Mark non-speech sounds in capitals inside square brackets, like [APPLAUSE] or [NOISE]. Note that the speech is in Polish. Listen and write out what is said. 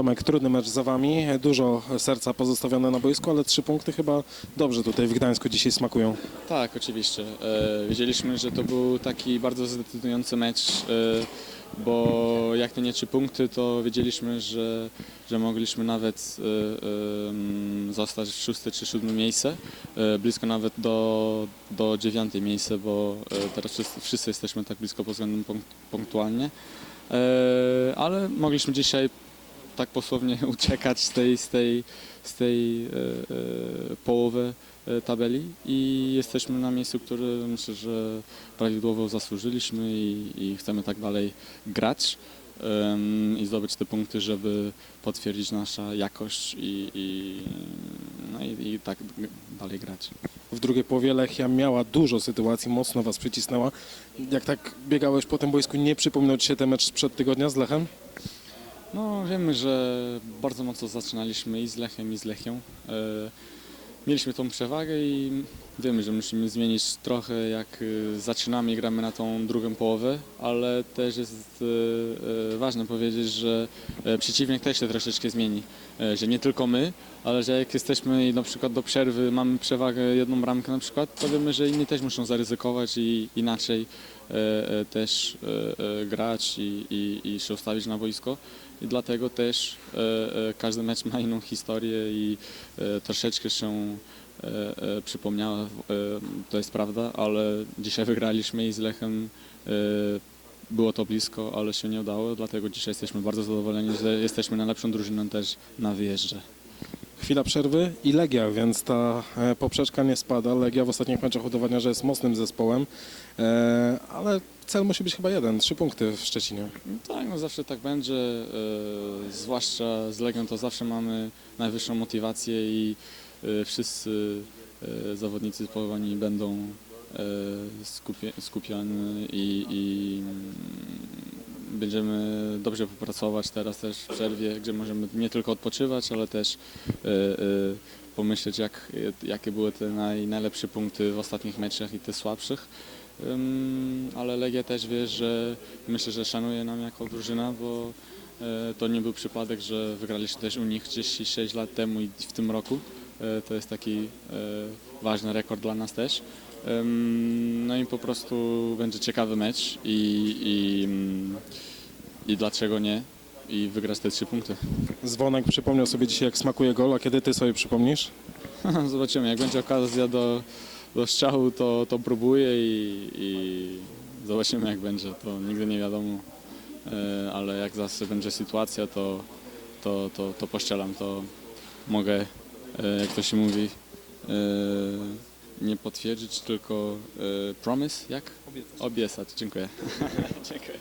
Tomek, trudny mecz za wami, dużo serca pozostawione na boisku, ale trzy punkty chyba dobrze tutaj w Gdańsku dzisiaj smakują. Tak, oczywiście. E, wiedzieliśmy, że to był taki bardzo zdecydujący mecz, e, bo jak te nie trzy punkty, to wiedzieliśmy, że, że mogliśmy nawet e, zostać w szóste czy siódme miejsce, blisko nawet do, do dziewiątej miejsce, bo teraz wszyscy, wszyscy jesteśmy tak blisko pod względem punkt, punktualnie. Ale mogliśmy dzisiaj tak posłownie [LAUGHS] uciekać z tej, z tej, z tej e, e, połowy e, tabeli i jesteśmy na miejscu, które myślę, że prawidłowo zasłużyliśmy i, i chcemy tak dalej grać i zdobyć te punkty, żeby potwierdzić nasza jakość i, i, no i, i tak dalej grać. W drugiej połowie Lechia miała dużo sytuacji, mocno was przycisnęła. Jak tak biegałeś po tym boisku, nie przypominał ci się ten mecz sprzed tygodnia z Lechem? No wiemy, że bardzo mocno zaczynaliśmy i z Lechem i z Lechią. E, Mieliśmy tą przewagę i wiemy, że musimy zmienić trochę jak e, zaczynamy i gramy na tą drugą połowę, ale też jest e, e, ważne powiedzieć, że przeciwnik też się troszeczkę zmieni. Że nie tylko my, ale że jak jesteśmy i na przykład do przerwy mamy przewagę jedną bramkę na przykład, to wiemy, że inni też muszą zaryzykować i inaczej też grać i, i, i się ustawić na boisko. I dlatego też każdy mecz ma inną historię i troszeczkę się przypomniała, e, to jest prawda, ale dzisiaj [LAUGHS] wygraliśmy i z Lechem e, było to blisko, ale się nie udało, dlatego dzisiaj jesteśmy bardzo zadowoleni, że jesteśmy najlepszą drużyną też na wyjeździe. Chwila przerwy i Legia, więc ta e, poprzeczka nie spada. Legia w ostatnich meczach udowadnia, że jest mocnym zespołem, e, ale cel musi być chyba jeden, trzy punkty w Szczecinie. Tak, no zawsze tak będzie, e, zwłaszcza z Legią to zawsze mamy najwyższą motywację i e, wszyscy e, zawodnicy powołani będą e, skupie, skupieni i, i mm, będziemy dobrze popracować teraz też w przerwie, gdzie możemy nie tylko odpoczywać, ale też e, e, pomyśleć jak, jakie były te naj, najlepsze punkty w ostatnich meczach i te słabszych. Ale Legia też wie, że myślę, że szanuje nam jako drużyna, bo e, to nie był przypadek, że wygraliśmy też u nich gdzieś 6 lat temu i w tym roku. E, To jest taki e, ważny rekord dla nas też. No i po prostu będzie ciekawy mecz i, i, mm, i dlaczego nie? I wygrać te trzy punkty. Zwonek przypomniał sobie dzisiaj, jak smakuje gol, a kiedy ty sobie przypomnisz? [LAUGHS] Zobaczymy, jak będzie okazja do, do strzału, to, to próbuję i, i zobaczymy jak będzie. To nigdy nie wiadomo, E, ale jak zawsze będzie sytuacja, to, to, to, to poszczelam, to mogę, jak to się mówi, e, nie potwierdzić, tylko e, promise, jak? Obiecać. Obiecać, dziękuję. [LAUGHS] [LAUGHS] dziękuję.